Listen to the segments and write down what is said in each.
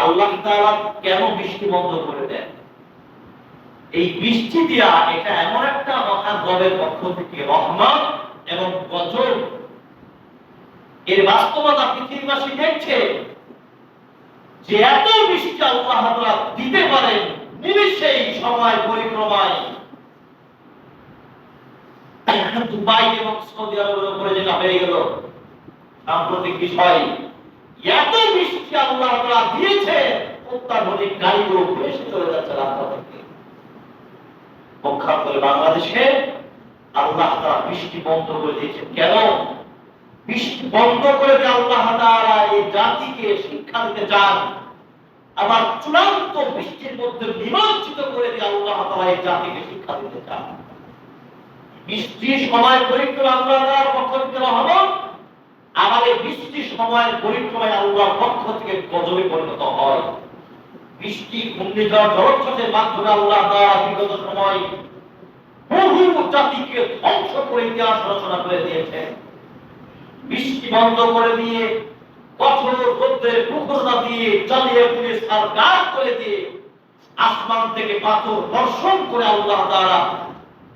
আল্লাহ কেন বৃষ্টি বন্ধ করে দেন? এই বৃষ্টি দিয়া এটা এমন একটা মহাগবের পক্ষ থেকে রহমত এবং গজব। এর বাস্তবতা পৃথিবীবাসী দেখছে যে এত বৃষ্টি আল্লাহ দিতে পারেন নিমিষেই, সময় পরিক্রমায়। দুবাই এবং সৌদি আরবের উপরে যেটা হয়ে গেল, সাম্প্রতিক বিষয় এত বৃষ্টি আল্লাহ তাআলা দিয়েছে, অত্যাধুনিক গাড়িগুলো চলে যাচ্ছে রাস্তা থেকে। বাংলাদেশে আল্লাহ তাআলা বৃষ্টি বন্ধ করে কেন? বৃষ্টি বন্ধ করে দিয়ে আল্লাহ তাআলা এই জাতিকে শিক্ষা দিতে চান। আবার চূড়ান্ত বৃষ্টির মধ্যে নিমজ্জিত করে দিয়ে আল্লাহ তাআলা এই জাতিকে শিক্ষা দিতে চান। বৃষ্টির সময় পরিক্রমা আল্লাহ তাআলার পক্ষ থেকে রহমত আবার এই বৃষ্টির সময় পরিক্রমায় আল্লাহর পক্ষ থেকে গজবে পরিণত হয়। বৃষ্টি, ঘূর্ণিঝড়, জলোচ্ছ্বাসের মাধ্যমে আল্লাহ বিগত সময় বহু জাতিকে ধ্বংস করে ইতিহাস রচনা করে দিয়েছেন বৃষ্টি বন্ধ করে দিয়ে, কঠোর রোদ্রের প্রখরতা দিয়ে চালিয়ে পুড়ে সারগার করে দিয়ে আসমান থেকে পাথর বর্ষণ করে আল্লাহ তাআলা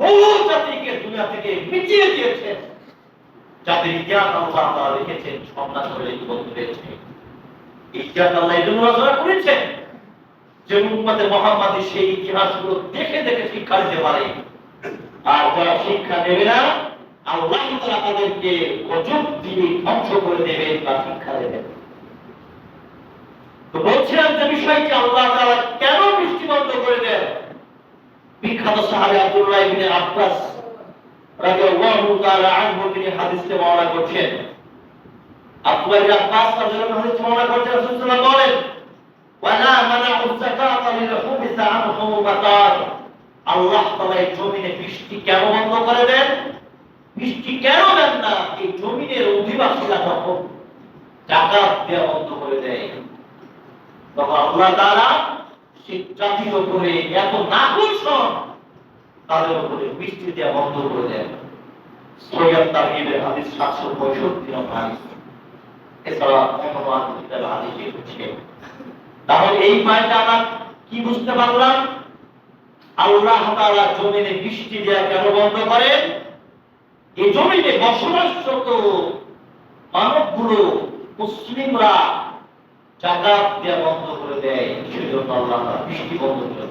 বহু জাতিকে দুনিয়া থেকে মিটিয়ে দিয়েছেন। যাদের আল্লাহ রেখেছেন ইতিহাস আল্লাহ রচনা করেছেন যে সেই ইতিহাসগুলো দেখে দেখে শিক্ষা পারে। আর যারা শিক্ষা না, আল্লাহ তাআলা তাদেরকে গজব দিয়ে ধ্বংস করে বা শিক্ষা তো বলছিলাম যে বিষয়টি আল্লাহ তাআলা কেন বৃষ্টি করে দেন? বিখ্যাত সাহাবী আব্দুল্লাহ ইবনে আব্বাস রাদিয়াল্লাহু বৃষ্টি কেন করে দেন? না? এই জমিনের অধিবাসীরা তখন জাকাত বন্ধ করে দেয়। তখন আল্লাহ তাআলা সেই জাতির উপরে এত নাকুশন তাদের উপরে বৃষ্টি দেওয়া বন্ধ করে দেন। সৈয়দ হাদিস সাতশো পঁয়ষট্টি নম্বর হাদিস। এছাড়া অন্য কিতাবে হাদিস এসেছে তাহলে এই আমরা কি বুঝতে পারলাম? আল্লাহ তাআলা জমিনে বৃষ্টি দেওয়া কেন বন্ধ করেন? এই জমিনে বসবাসরত মানবগুলো, মুসলিমরা জাকাত দেওয়া বন্ধ করে দেয়। সেজন্য আল্লাহ বৃষ্টি বন্ধ করে দেন।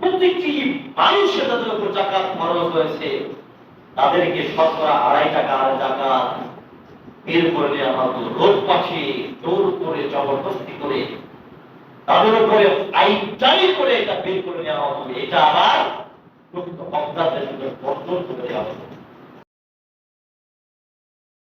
প্রত্যেকটি মানুষের তাদের উপর জাকাত খরচ হয়েছে, তাদেরকে শতকরা আড়াই টাকা জাকাত এরপরে হতো। রোদ পাশে জোর করে, জবরদস্তি করে, তাদের উপরে আইটাই করে এটা বের করে নেওয়া হতো। এটা আবার প্রকৃত অজ্ঞাতের জন্য বর্জন করে দেওয়া হতো।